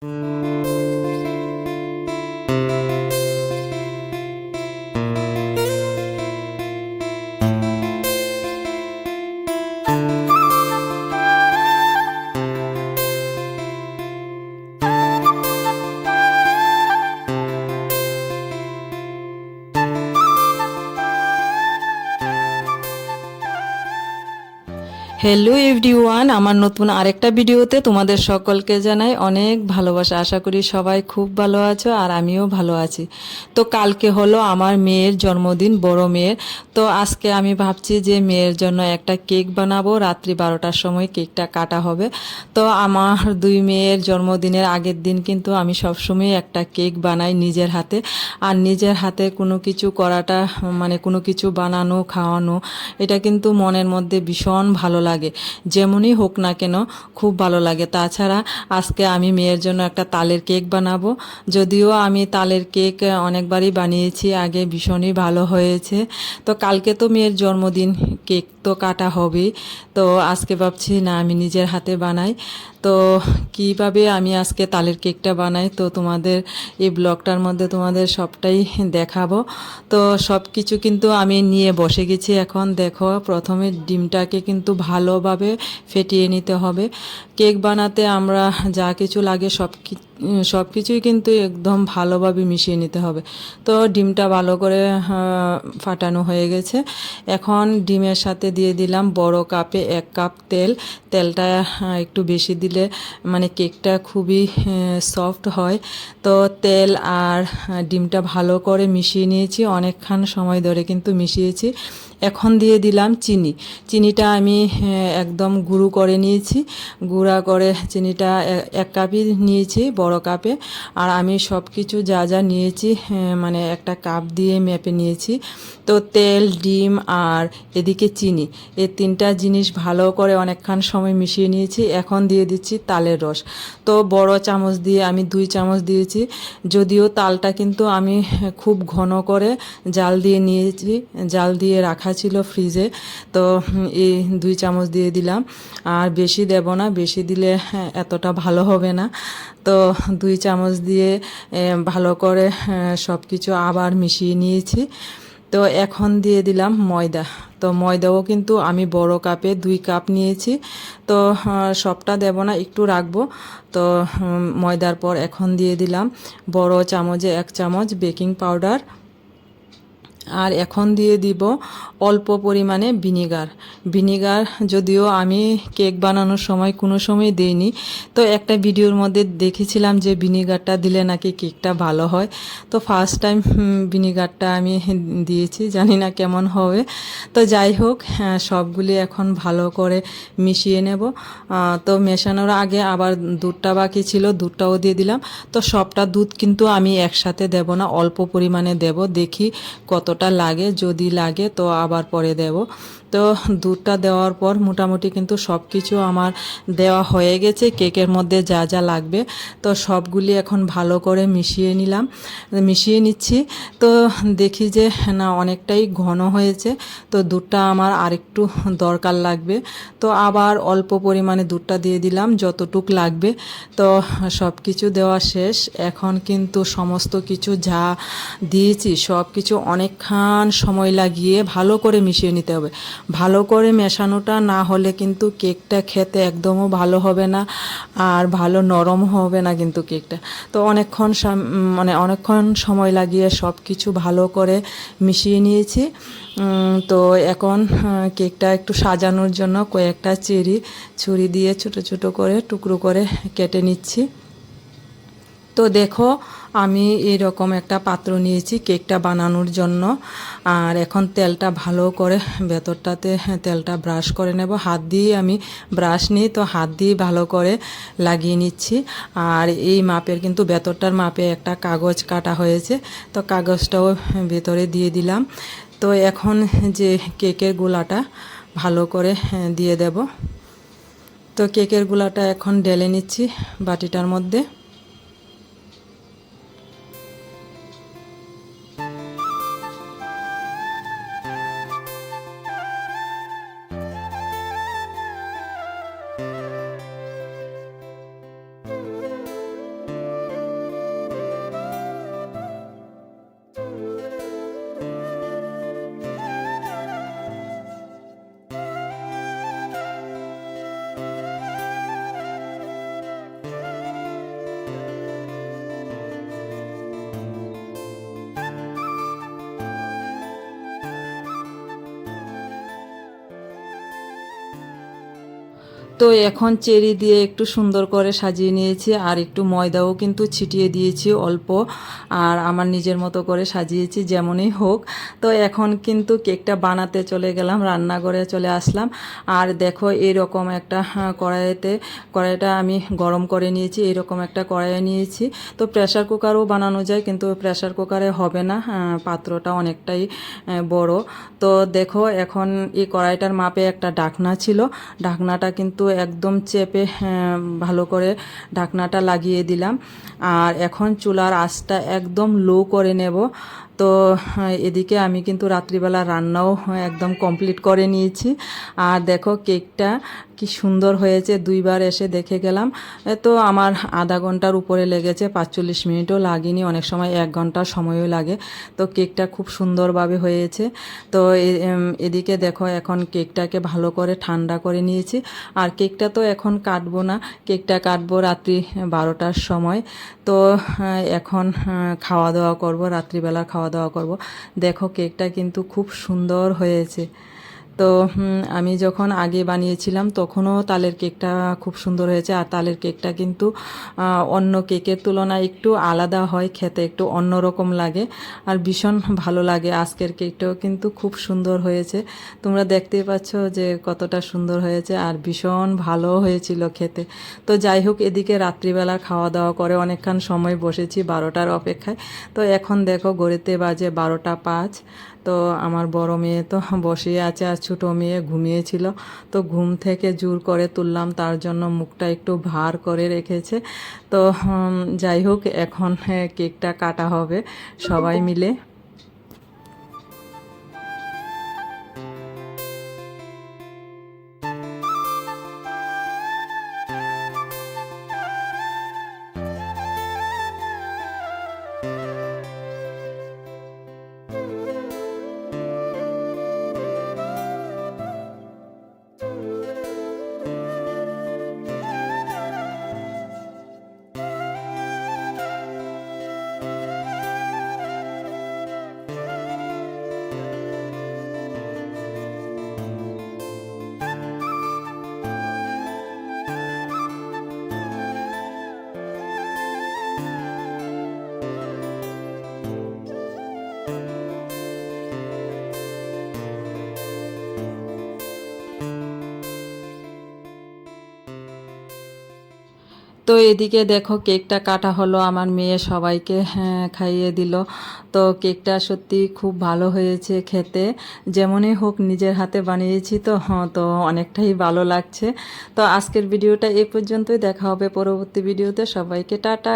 Música hello everyone আমার নতুন আরেকটা ভিডিওতে তোমাদের সকলকে জানাই অনেক ভালোবাসা। আশা করি সবাই খুব ভালো আছো আর আমিও ভালো আছি। তো কালকে হলো আমার মেয়ের জন্মদিন, বড় মেয়ের। তো আজকে আমি ভাবছি যে মেয়ের জন্য একটা কেক বানাবো। রাত্রি বারোটার সময় কেকটা কাটা হবে। তো আমার দুই মেয়ের জন্মদিনের আগের দিন কিন্তু আমি সবসময় একটা কেক বানাই নিজের হাতে। আর নিজের হাতে কোনো কিছু করাটা মানে কোনো কিছু বানানো, খাওয়ানো, এটা কিন্তু মনের মধ্যে ভীষণ ভালো লাগে যেমনই হোক না কেন খুব ভালো লাগে। তাছাড়া আজকে আমি মেয়ের জন্য একটা তালের কেক বানাবো। যদিও আমি তালের কেক অনেকবারই বানিয়েছি, আগে ভীষণই ভালো হয়েছে। তো কালকে তো মেয়ের জন্মদিন, কেক তো কাটা হবেই। তো আজকে ভাবছি, না, আমি নিজের হাতে বানাই। তো কীভাবে আমি আজকে তালের কেকটা বানাই? তো তোমাদের এই ব্লগটার মধ্যে তোমাদের সবটাই দেখাবো। তো সব কিছু কিন্তু আমি নিয়ে বসে গেছি এখন। দেখো, প্রথমে ডিমটাকে কিন্তু ভালোভাবে ফেটিয়ে নিতে হবে। কেক বানাতে আমরা যা কিছু লাগে সব সব কিছুই কিন্তু একদম ভালোভাবে মিশিয়ে নিতে হবে। তো ডিমটা ভালো করে ফাটানো হয়ে গেছে। এখন ডিমের সাথে দিয়ে দিলাম বড় কাপে এক কাপ তেল। তেলটা একটু বেশি দিলে মানে কেকটা খুবই সফট হয়। তো তেল আর ডিমটা ভালো করে মিশিয়ে নিয়েছি। অনেকক্ষণ সময় ধরে কিন্তু মিশিয়েছি। এখন দিয়ে দিলাম চিনি। চিনিটা আমি একদম গুঁড়ো করে নিয়েছি। গুঁড়া করে চিনিটা এক কাপই নিয়েছি। বড় কাপে। আর আমি সব কিছু যা যা নিয়েছি মানে একটা কাপ দিয়ে মেপে নিয়েছি। তো তেল ডিম আর এদিকে চিনি। এই তিনটা জিনিস ভালো করে অনেকক্ষণ সময় মিশিয়ে নিয়েছি। এখন দিয়ে দিচ্ছি তালের রস। তো বড় চামচ দিয়ে আমি দুই চামচ দিয়েছি। যদিও তালটা কিন্তু আমি খুব ঘন করে জাল দিয়ে নিয়েছি জাল দিয়ে রাখা ছিল ফ্রিজে। তো এই দুই চামচ দিয়ে দিলাম। আর বেশি দেব না বেশি দিলে হ্যাঁ, এতটা ভালো হবে না। তো দুই চামচ দিয়ে ভালো করে সব কিছু আবার মিশিয়ে নিয়েছি। তো এখন দিয়ে দিলাম ময়দা। তো ময়দাও কিন্তু আমি বড় কাপে দুই কাপ নিয়েছি। তো সবটা দেব না, একটু রাখব। তো ময়দার পর এখন দিয়ে দিলাম বড় চামচে এক চামচ বেকিং পাউডার। আর এখন দিয়ে দিব অল্প পরিমাণে ভিনিগার। ভিনিগার যদিও আমি কেক বানানোর সময় কোনো সময় দেইনি, তো একটা ভিডিওর মধ্যে দেখেছিলাম যে ভিনিগারটা দিলে নাকি কেকটা ভালো হয়। তো ফার্স্ট টাইম ভিনিগারটা আমি দিয়েছি, জানি না কেমন হবে। তো যাই হোক সবগুলি এখন ভালো করে মিশিয়ে নেব। তো মেশানোর আগে আবার দুধটা বাকি ছিল, দুধটাও দিয়ে দিলাম। তো সবটা দুধ কিন্তু আমি একসাথে দেব না, অল্প পরিমাণে দেব। দেখি কতটা লাগে যদি লাগে তো আবার পরে দেব। তো দুধটা দেওয়ার পর মোটামুটি কিন্তু সব কিছু আমার দেওয়া হয়ে গেছে, কেকের মধ্যে যা যা লাগবে। তো সবগুলি এখন ভালো করে মিশিয়ে নিলাম, মিশিয়ে নিচ্ছি। তো দেখি যে না অনেকটাই ঘন হয়েছে, তো দুধটা আমার আরেকটু দরকার লাগবে। তো আবার অল্প পরিমাণে দুধটা দিয়ে দিলাম, যতটুক লাগবে। তো সব কিছু দেওয়া শেষ। এখন কিন্তু সমস্ত কিছু যা দিয়েছি সব কিছু অনেকক্ষণ সময় লাগিয়ে ভালো করে মিশিয়ে নিতে হবে। ভালো করে মেশানোটা না হলে কিন্তু কেকটা খেতে একদমও ভালো হবে না আর ভালো নরম হবে না কিন্তু কেকটা। তো অনেকক্ষণ মানে অনেকক্ষণ সময় লাগিয়ে সব কিছু ভালো করে মিশিয়ে নিয়েছি। তো এখন কেকটা একটু সাজানোর জন্য কয়েকটা চেরি, ছুরি দিয়ে ছোট ছোট করে টুকরো করে কেটে নিচ্ছি। তো দেখো, আমি এরকম একটা পাত্র নিয়েছি কেকটা বানানোর জন্য। আর এখন তেলটা ভালো করে ভেতরটাতে তেলটা ব্রাশ করে নেব। হাত দিয়ে আমি ব্রাশ নিই, তো হাত দিয়ে ভালো করে লাগিয়ে নিচ্ছি। আর এই মাপের কিন্তু ভেতরটার মাপে একটা কাগজ কাটা হয়েছে, তো কাগজটাও ভেতরে দিয়ে দিলাম। তো এখন যে কেকের গোলাটা ভালো করে দিয়ে দেব। তো কেকের গোলাটা এখন ঢেলে নিচ্ছি বাটিটার মধ্যে। তো এখন চেরি দিয়ে একটু সুন্দর করে সাজিয়ে নিয়েছি আর একটু ময়দাও কিন্তু ছিটিয়ে দিয়েছি অল্প আর আমার নিজের মতো করে সাজিয়েছি যেমনই হোক। তো এখন কিন্তু কেকটা বানাতে চলে গেলাম রান্নাঘরে চলে আসলাম। আর দেখো এরকম একটা হ্যাঁ, কড়াইতে কড়াইটা আমি গরম করে নিয়েছি এরকম একটা কড়াই নিয়েছি। তো প্রেশার কুকারও বানানো যায় কিন্তু প্রেশার কুকারে হবে না হ্যাঁ, পাত্রটা অনেকটাই বড়। তো দেখো এখন এই কড়াইটার মাপে একটা ঢাকনা ছিল ঢাকনাটা কিন্তু একদম চেপে হ্যাঁ, ভালো করে ঢাকনাটা লাগিয়ে দিলাম। আর এখন চুলার আঁচটা একদম লো করে নেব। তো হ্যাঁ, এদিকে আমি কিন্তু রাত্রিবেলা রান্নাও হ্যাঁ, একদম কমপ্লিট করে নিয়েছি। আর দেখো কেকটা কি সুন্দর হয়েছে দুইবার এসে দেখে গেলাম। তো আমার আধা ঘণ্টার উপরে লেগেছে পাঁচচল্লিশ মিনিটও লাগেনি অনেক সময় এক ঘণ্টার সময়ও লাগে। তো কেকটা খুব সুন্দরভাবে হয়েছে। তো এদিকে দেখো এখন কেকটাকে ভালো করে ঠান্ডা করে নিয়েছি। আর কেকটা তো এখন কাটবো না কেকটা কাটবো রাত্রি বারোটার সময়। তো হ্যাঁ, এখন খাওয়া দাওয়া করব রাত্রিবেলা খাওয়া দাওয়া করব। দেখো কেকটা কিন্তু খুব সুন্দর হয়েছে। তো আমি যখন আগে বানিয়েছিলাম তখনও তালের কেকটা খুব সুন্দর হয়েছে। আর তালের কেকটা কিন্তু অন্য কেকের তুলনায় একটু আলাদা হয়, খেতে একটু অন্যরকম লাগে আর ভীষণ ভালো লাগে। আজকের কেকটাও কিন্তু খুব সুন্দর হয়েছে। তোমরা দেখতেই পাচ্ছ যে কতটা সুন্দর হয়েছে আর ভীষণ ভালো হয়েছিল খেতে। তো যাই হোক, এদিকে রাত্রিবেলা খাওয়া দাওয়া করে অনেকক্ষণ সময় বসেছি বারোটার অপেক্ষায়। তো এখন দেখো, গড়িতে বাজে বারোটা পাঁচ। তো আমার বড় মেয়ে তো বসে আছে আর ছোটো মেয়ে ঘুমিয়েছিল। তো ঘুম থেকে জোর করে তুললাম, তার জন্য মুখটা একটু ভার করে রেখেছে। তো যাই হোক, এখন কেকটা কাটা হবে। সবাই মিলে তো এদিকে দেখো কেকটা কাটা হলো আমার মেয়ে সবাইকে হ্যাঁ, খাইয়ে দিল। তো কেকটা সত্যি খুব ভালো হয়েছে খেতে। যেমনই হোক নিজের হাতে বানিয়েছি তো হ্যাঁ তো অনেকটাই ভালো লাগছে। তো আজকের ভিডিওটা এ পর্যন্তই। দেখা হবে পরবর্তী ভিডিওতে। সবাইকে টাটা।